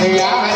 Real.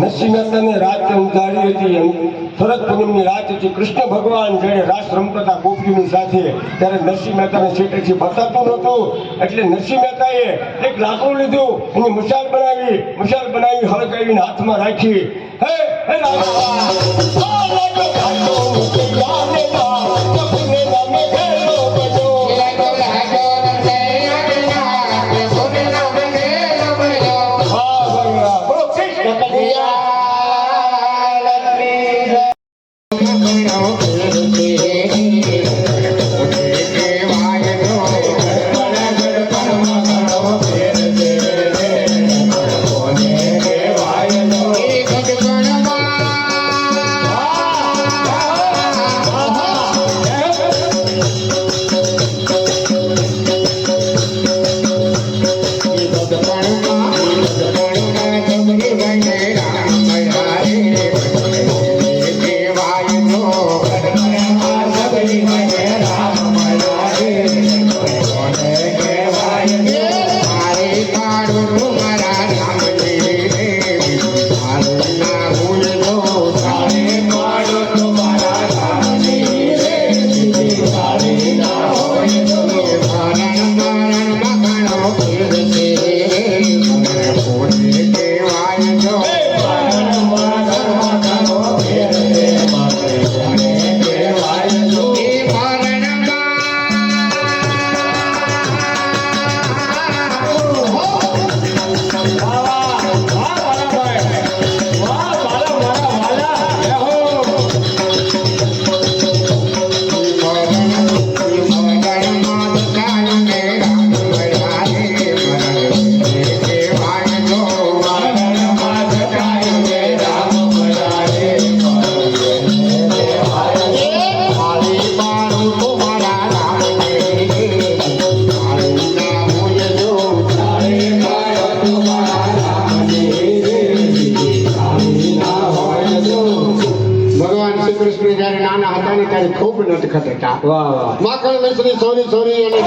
Narsinh મહેતાની રાત ઉતારી હતી શરદ પૂનમની રાત હતી કૃષ્ણ ભગવાન જેણે રાસ રમતા ગોપીઓની સાથે ત્યારે નરસિંહ મહેતાને શેઠેથી બતાતું નહોતું. એટલે નરસિંહ મહેતાએ એક લાકડું લીધું, એની મશાલ બનાવી મશાલ બનાવી હળગાવીને હાથમાં રાખી. હે હે હતા. વાહ વાહ. માખણ મિશ્રી સોરી સોરી અને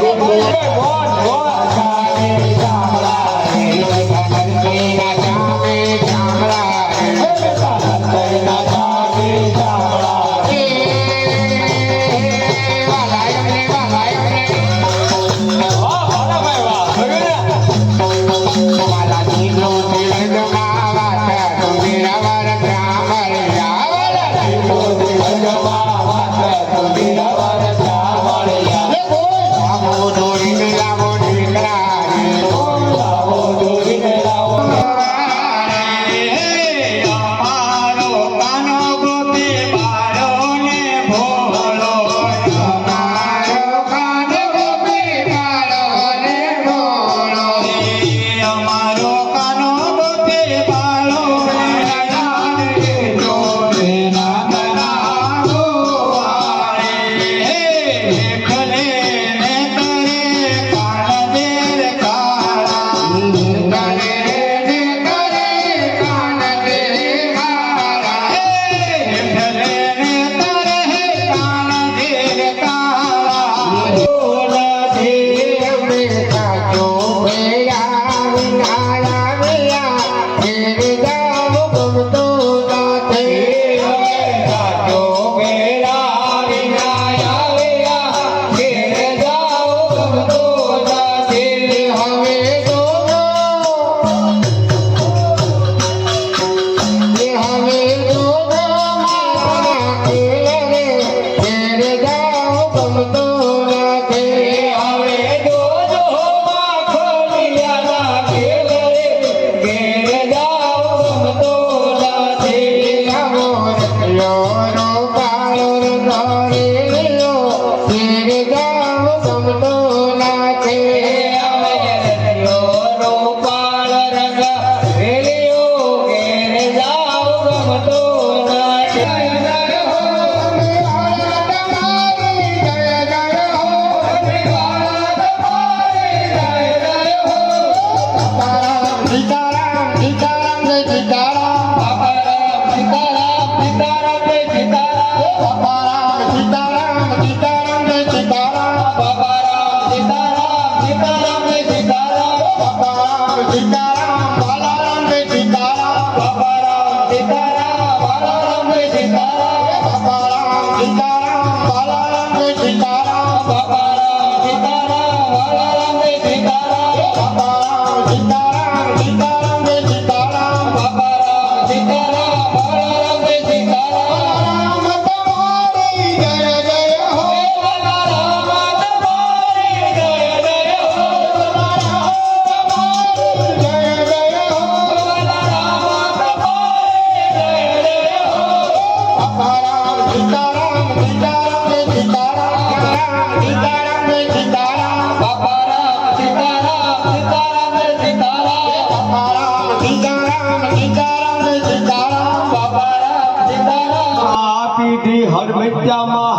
આપી દી હરમત્યામાં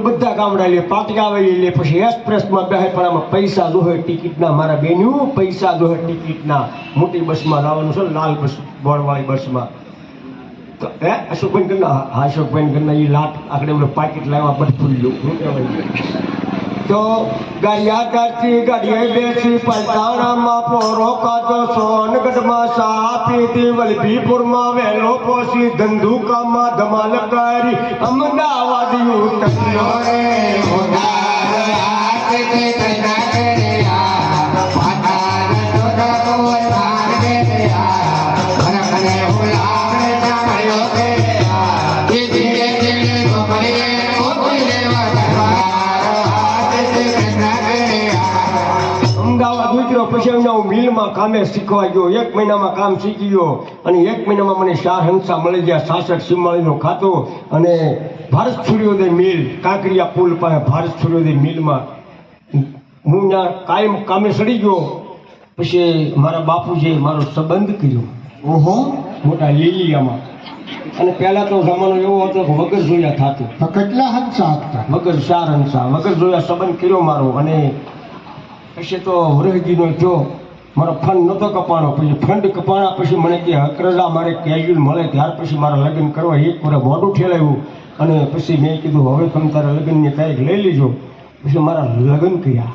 કોઈ બધા ગામડા લે, પાટિયા આવે લે, પછી એક્સપ્રેસમાં બેહે, પણ આમાં પૈસા દોહે ટિકિટના, મારા બેન્યું પૈસા દોહે ટિકિટના. મોટી બસમાં લાવવાનું છે, લાલ બસ બોર્ડવાળી બસમાં. તો એ અશોકભાઈ કરના હા અશોકભાઈ કરના એ લાટ આગળ ઓલું પાકીટ લાવવા બધું કહેવાય? તો ગાડિયા કરતી ગાડીએ બેસી પલતાણામાં પોરો કાચો વલભીપુરમાં વહેલો પોસી ધંધુકામાં ધમાલ અમદાવાદ અમદાવાદ ઉતર્યો પછી એમને હું મિલમાં કામે શીખવા ગયો. એક મહિનામાં કામ શીખી ગયો અને એક મહિનામાં મને ચાર હંસા મળી ગયા. સાસઠ સીમાળીનો ખાતો અને ભારત સૂર્યોદય મિલ કાંકરિયા પુલ પાસે ભારત સૂર્યોદય મિલમાં હું ત્યાં કાયમ કામે સડી ગયો. પછી મારા બાપુજીએ મારો સંબંધ કર્યો. ઓહો. મોટા લીલિયામાં. અને પહેલા તો જમાનો એવો હતો કે વગર જોયા થતું. કેટલા હંસા હતા? વગર ચાર હંસા. વગર જોયા સંબંધ કર્યો મારો અને પછી તો વરહજીનો થયો મારો ફંડ નહોતો કપાણો, પછી ફંડ કપાણા પછી મને કે હકરજા મારે કેજ્યુઅલ મળે. ત્યાર પછી મારા લગ્ન કરવા એક મારે મોઢું ઠેલાવ્યું અને પછી મેં કીધું, હવે તમે તારા લગ્નની તારીખ લઈ લેજો. પછી મારા લગ્ન કર્યા.